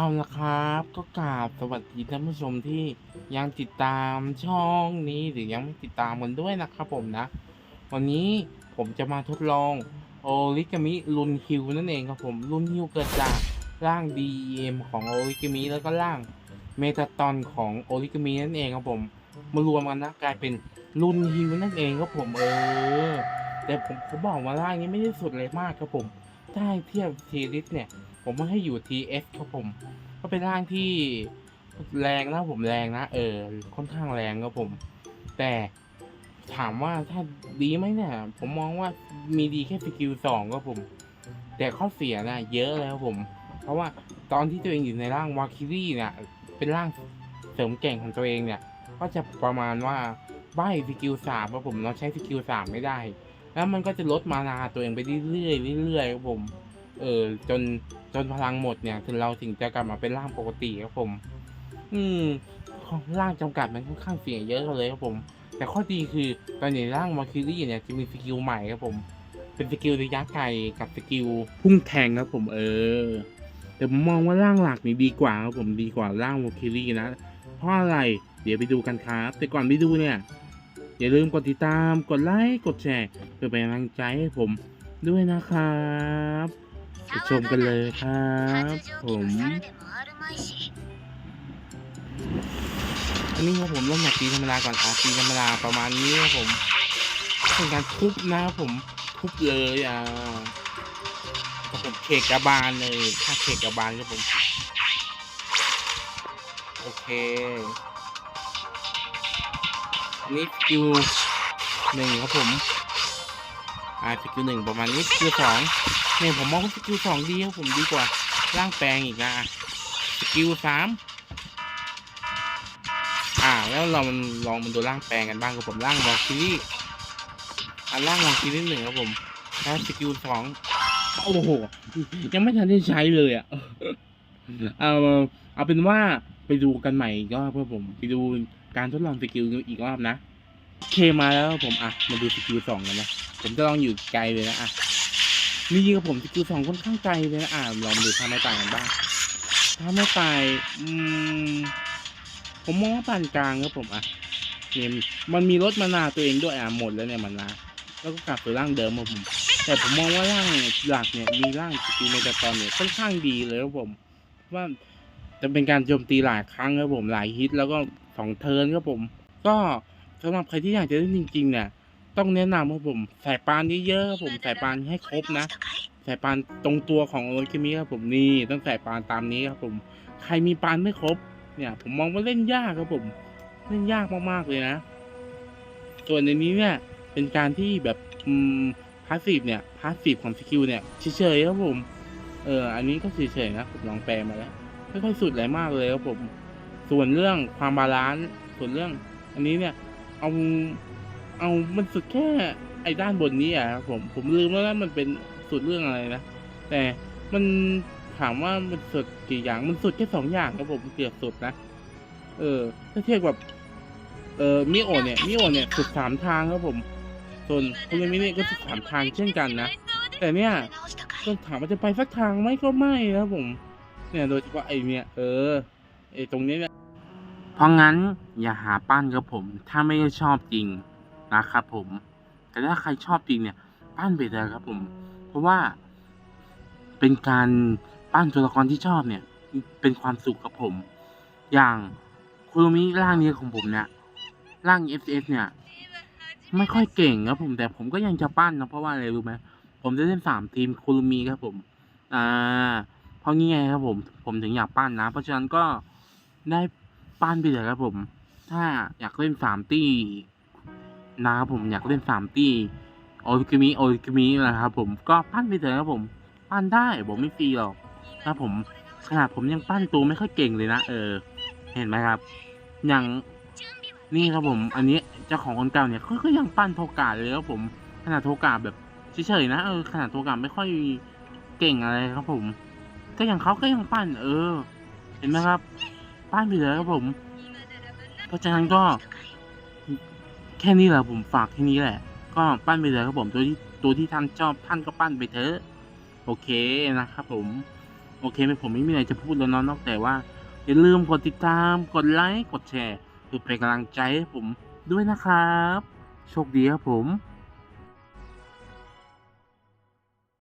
เอาละครับ ก็กราบสวัสดีท่านผู้ชมที่ยังติดตามช่องนี้หรือยังไม่ติดตามกันด้วยนะครับผมนะ วันนี้ผมจะมาทดลองโอริกามิรุนฮิวนั่นเองครับผมรุนฮิวเกิดจากร่าง DEM ของโอริกามิแล้วก็ร่างเมตาตอนของโอริกามินั่นเองครับผมมารวมกันนะกลายเป็นรุนฮิวนั่นเองครับผมเออแต่ผมผมบอกว่าร่างนี้ไม่ได้สุดเลยมากครับผมถ้าเทียบทีลิสเนี่ย ผมว่าให้อยู่ TS ครับผม ก็เป็นร่างที่แรงนะผมแรงนะ เออ ค่อนข้างแรงครับผม แต่ถามว่าถ้าดีไหมเนี่ย ผมมองว่ามีดีแค่สกิลสองครับผม แต่ข้อเสียนะเยอะแล้วผม เพราะว่าตอนที่ตัวเองอยู่ในร่างวาคิรี่เนี่ย เป็นร่างเสริมเก่งของตัวเองเนี่ย ก็จะประมาณว่าใบสกิลสามครับผมเราใช้สกิลสามไม่ได้ แล้วมันก็จะลดมานาตัวเองไปเรื่อยๆเรื่อยๆครับผม เออจน จนพลังหมดเนี่ยถึงเราถึงจะกลับมาเป็นร่างปกติครับผม อืมร่างจำกัดมันค่อนข้างเสี่ยงเยอะเลยครับผม แต่ข้อดีคือตอนนี้ร่างมาคิรี่เนี่ยจะมีสกิลใหม่ครับผม เป็นสกิลระยะไกลกับสกิลพุ่งแทงครับผมเออ แต่ผมมองว่าร่างหลักนี่ดีกว่าครับผมดีกว่าร่างวอคิรี่นะ เพราะอะไรเดี๋ยวไปดูกันครับ แต่ก่อนไปดูเนี่ยอย่าลืมกดติดตาม กดไลค์ กดแชร์เพื่อเป็นกำลังใจให้ผมด้วยนะครับ ชมกันเลยครับผมอันนี้ครับผมเริ่มจากตีธรรมดาก่อนอะตีธรรมดาประมาณนี้ครับผมเป็นการทุบนะครับผมทุบเลยอะครับผมเขกกระบาลเลยถ้าเขกกระบาลครับผมโอเคอันนี้สกิลหนึ่งครับผมอ่าสกิลหนึ่งประมาณนี้สกิลสอง เนี่ยผมมองว่าสกิลสองดีครับผมดีกว่าร่างแปลงอีกนะสกิลสามอ่า แล้วเรามันลองมันดูร่างแปลงกันบ้างครับผมร่างวอลคิรี่อ่าร่างวอลคิรี่หนึ่งครับผมแล้วสกิลสองโอ้โหยังไม่ทันได้ใช้เลยอะเอาเอาเป็นว่าไปดูกันใหม่อีกรอบครับผมไปดูการทดลองสกิลอีกรอบนะโอเคมาแล้วครับผมอะมาดูสกิลสองกันนะผมจะลองอยู่ไกลเลยนะอะ นี่ครับผมสกิลสองค่อนข้างไกลเลยนะอะลองดูท่าไม้ตายกันบ้างท่าไม้ตายอืมผมมองว่าปานกลางครับผมอะเนี่ยมันมีรถมานาตัวเองด้วยอะหมดแล้วเนี่ยมันนะแล้วก็กลับสู่ร่างเดิมครับผม แต่ผมมองว่าร่างหลักเนี่ยมีร่างสกิลเมตาตอนเนี่ยค่อนข้างดีเลยครับผมว่าจะเป็นการโจมตีหลายครั้งครับผมหลายฮิตแล้วก็สองเทิร์นครับผม ก็สำหรับใครที่อยากจะเล่นจริงๆเนี่ย ต้องแนะนำครับผมสายปานเยอะๆครับผมสายปานให้ครบนะสายปานตรงตัวของโอเคมิครับผมนี่ต้องสายปานตามนี้ครับผมใครมีปานไม่ครบ เนี่ย ผมมองว่าเล่นยากครับผม เล่นยากมากๆเลยนะ ส่วนในนี้เนี่ย เป็นการที่แบบอืมพาสซีฟเนี่ยพาสซีฟของสกิลเนี่ยเฉยๆครับผมเอออันนี้ก็เฉยๆนะผมลองแปลมาแล้วไม่ค่อยสุดอะไรมากเลยครับผม ส่วนเรื่องความบาลานซ์ส่วนเรื่อง อันนี้เนี่ย เอา เอามันสุดแค่ไอ้ด้านบนนี้อะครับผมผมลืมแล้วว่ามันเป็นสุดเรื่องอะไรนะแต่มันถามว่ามันสุดกี่อย่างมันสุดแค่สองอย่างครับผมเกือบสุดนะเออ ถ้าเทียบกับเออมิโอเนี่ยมิโอเนี่ยสุดสามทางครับผม ส่วนคุณมิเนี่ยก็สุดสามทางเช่นกันนะแต่เนี่ยก็ถามว่าจะไปสักทางไหมก็ไม่ครับผม เนี่ยโดยเฉพาะไอเนี่ย เออไอตรงนี้เนี่ยเพราะงั้นอย่าหาปั้นครับผม ถ้าไม่ชอบจริง นะครับผม แต่ถ้าใครชอบจริงเนี่ย ปั้นไปเลยครับผม เพราะว่าเป็นการปั้นตัวละครที่ชอบเนี่ย เป็นความสุขกับผม อย่างคุโรมิร่างนี้ของผมเนี่ย ร่าง S S เนี่ย ไม่ค่อยเก่งครับผม แต่ผมก็ยังจะปั้นนะเพราะว่าอะไรรู้ไหมผมจะเล่นสามทีมคุรุมีครับผม อ่า เพราะงี้ไงครับผม ผมถึงอยากปั้นนะ เพราะฉะนั้นก็ได้ปั้นไปเลยครับผม ถ้าอยากเล่นสามตี นะครับผมอยากเล่นสามตีโอริมิโอริมินะครับผมก็ปั้นไปเลยครับผม ปั้นได้ผมไม่ฟรีหรอกครับผมขนาดผมยังปั้นตัวไม่ค่อยเก่งเลยนะเออ เห็นไหมครับ อย่างนี่ครับผม อันนี้เจ้าของคนเก่าเนี่ยก็ยังปั้นโทกาเลยครับผมขนาดโทกาแบบเฉยๆนะเออขนาดตัวกลับไม่ค่อยเก่งอะไรครับผม ก็อย่างเขาก็ยังปั้น เออ เห็นไหมครับ ปั้นไปเลยครับผม เพราะฉะนั้นก็ แค่นี้แหละผมฝากแค่นี้แหละ ก็ปั้นไปเลยครับผมตัวที่ตัวที่ท่านชอบท่านก็ปั้นไปเถอะโอเคนะครับผม โอเคไม่ผมไม่มีอะไรจะพูดแล้วเนาะนอกแต่ว่าอย่าลืมกดติดตามกดไลค์กดแชร์เพื่อเป็นกำลังใจให้ผมด้วยนะครับ โชคดีครับผม